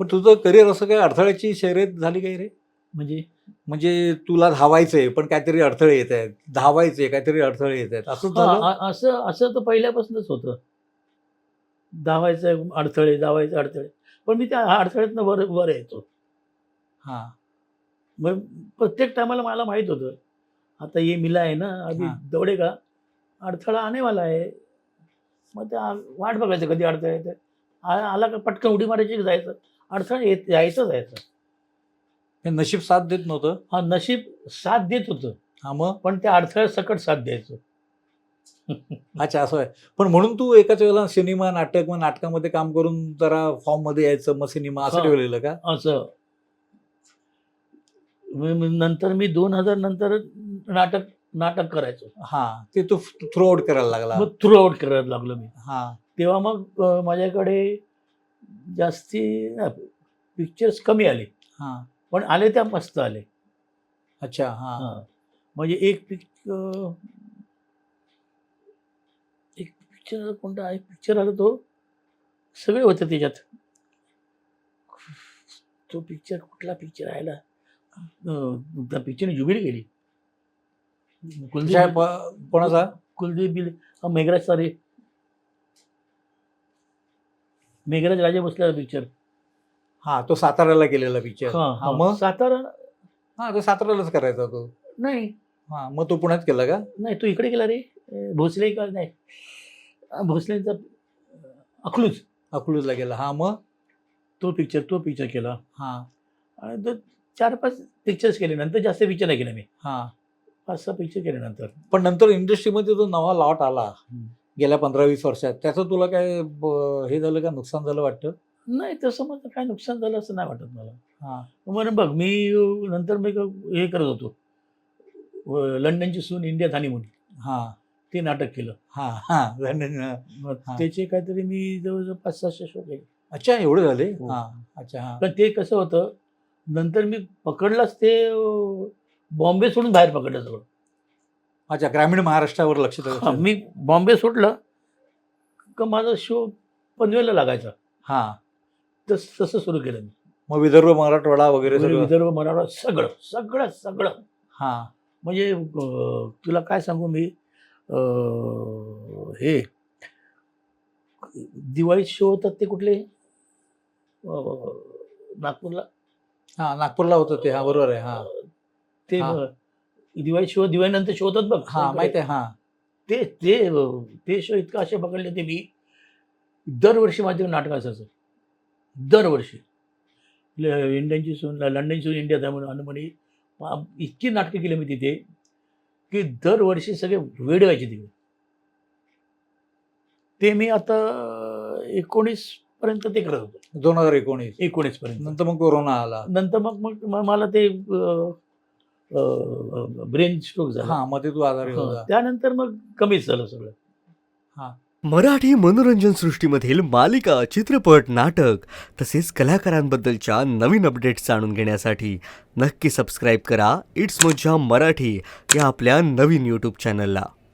पण तुझं करिअर असं काय अडथळ्याची शर्यत झाली काही रे? म्हणजे? म्हणजे तुला धावायचंय पण काहीतरी अडथळे येत आहेत. धावायचे काहीतरी अडथळे येत आहेत. असंच हा, झालं असं असं तर पहिल्यापासूनच होतं. धावायचं अडथळे धावायचे अडथळे. पण मी त्या अडथळ्यातनं वर वर यायचो हा. मग प्रत्येक टायमाला मला माहीत होतं. आता ये मिला आहे ना अभी हाँ. दौडेगा अडथळा आने वाला आहे. मग त्या वाट बघायचं कधी अडथळा येते आला का पटकन उडी मारायची की जायचं? अडथळा येत यायचं जायचं. हे नशीब साथ देत नव्हतं? हा नशीब साथ देत होतं. हा मग? पण त्या अडथळ्यात सकट साथ द्यायचं. अच्छा असं आहे. पण म्हणून तू एकाच वेळेला सिनेमा नाटक मग नाटकामध्ये काम करून जरा फॉर्ममध्ये यायचं मग सिनेमा असं हा. ठेवलेलं का? असं. मी- मी नंतर मी दोन हजार नंतर नाटक नाटक करायचो. हा ते तू थ्रू आउट करायला लागला. मग थ्रू आउट करायला लागलो मी. हा. तेव्हा मग अं, माझ्याकडे जास्ती पिक्चर्स कमी आले. हा. पण आले त्या मस्त आले. अच्छा हा. हां. म्हणजे एक पिक्चर एक पिक्चर कोणता एक पिक्चर आला तो. सगळे होते त्याच्यात. तो पिक्चर कुठला पिक्चर अं, त्या पिक्चरने जुबिली केली. कुलदीप कोणाचा? कुलदीप बिल मेघराज सारे. मेघराज राजा बसला पिक्चर हा तो साताऱ्याला केलेला पिक्चर हा हा मग? सातारा? हा तो साताऱ्यालाच करायचा तो. नाही. हा मग तो पुण्यात केला का? नाही तू इकडे गेला रे. भोसले का? नाही. भोसलेंचा अकलूज. अकलूजला गेला हा मग? तो पिक्चर तो पिक्चर केला. हा. आणि तो चार पाच पिक्चर्स केले. नंतर जास्त पिक्चर नाही केले मी. हा. पाच सहा पिक्चर केले नंतर. पण नंतर इंडस्ट्रीमध्ये जो नवा लॉट आला. गेल्या पंधरा वीस वर्षात. त्याचं तुला काय ब- हे झालं का नुकसान झालं वाटतं? नाही तसं माझं काय नुकसान झालं असं नाही वाटत मला. हा. बघ मी अं, नंतर मी क- हे करत होतो. अं, लंडनची सून इंडिया थानी म्हणून हा. ते नाटक केलं. हा हा लंडन मग हा. त्याचे काहीतरी मी जवळजवळ पाच सहाशे शो केले. अच्छा एवढे झाले? हो. हा अच्छा हा. पण ते कसं होतं नंतर मी पकडलाच ते अं, बॉम्बे सोडून बाहेर पकडलं सगळं. अच्छा ग्रामीण महाराष्ट्रावर लक्ष हा, द्यायचं. मी बॉम्बे सोडलं का माझा शो पनवेलला लागायचा. हा. तस तसं सुरू केलं मी. मग विदर्भ मराठवाडा वगैरे सगळं? विदर्भ मराठा सगळं सगळं सगळं. हा. म्हणजे अं, तुला काय सांगू मी? अं, हे दिवाळीत शो होतात ते कुठले? अं, नागपूरला? हा नागपूरला होतं ते. हा बरोबर आहे. हा. ते हा. दिवाळी शो दिवाळीनंतर शो होतात बघ. हा माहिती आहे हा. ते ते ते शो इतकं असे पकडले ते मी दरवर्षी माझे नाटक असायचं. दरवर्षी. इंडियनची सून लंडनची सून इंडिया त्या म्हणून अनुमणी इतकी नाटकं केली मी तिथे की दरवर्षी सगळे वेड व्हायचे तिकडे. ते मी आता एकोणीस पर्यंत ते करत होतो. दोन हजार एकोणीस. एकोणीस पर्यंत. नंतर मग कोरोना आला. नंतर मग मग मला ते ब्रेन स्ट्रोक झाला. हा ते तू आजारी हं, होता त्यानंतर मग कमीच झालं सगळं. मराठी मनोरंजन सृष्टीमधील मालिका चित्रपट नाटक तसेच कलाकारांबद्दलच्या नवीन अपडेट्स जाणून घेण्यासाठी नक्की सबस्क्राईब करा. इट्स मज्जा मराठी या आपल्या नवीन यूट्यूब चॅनलला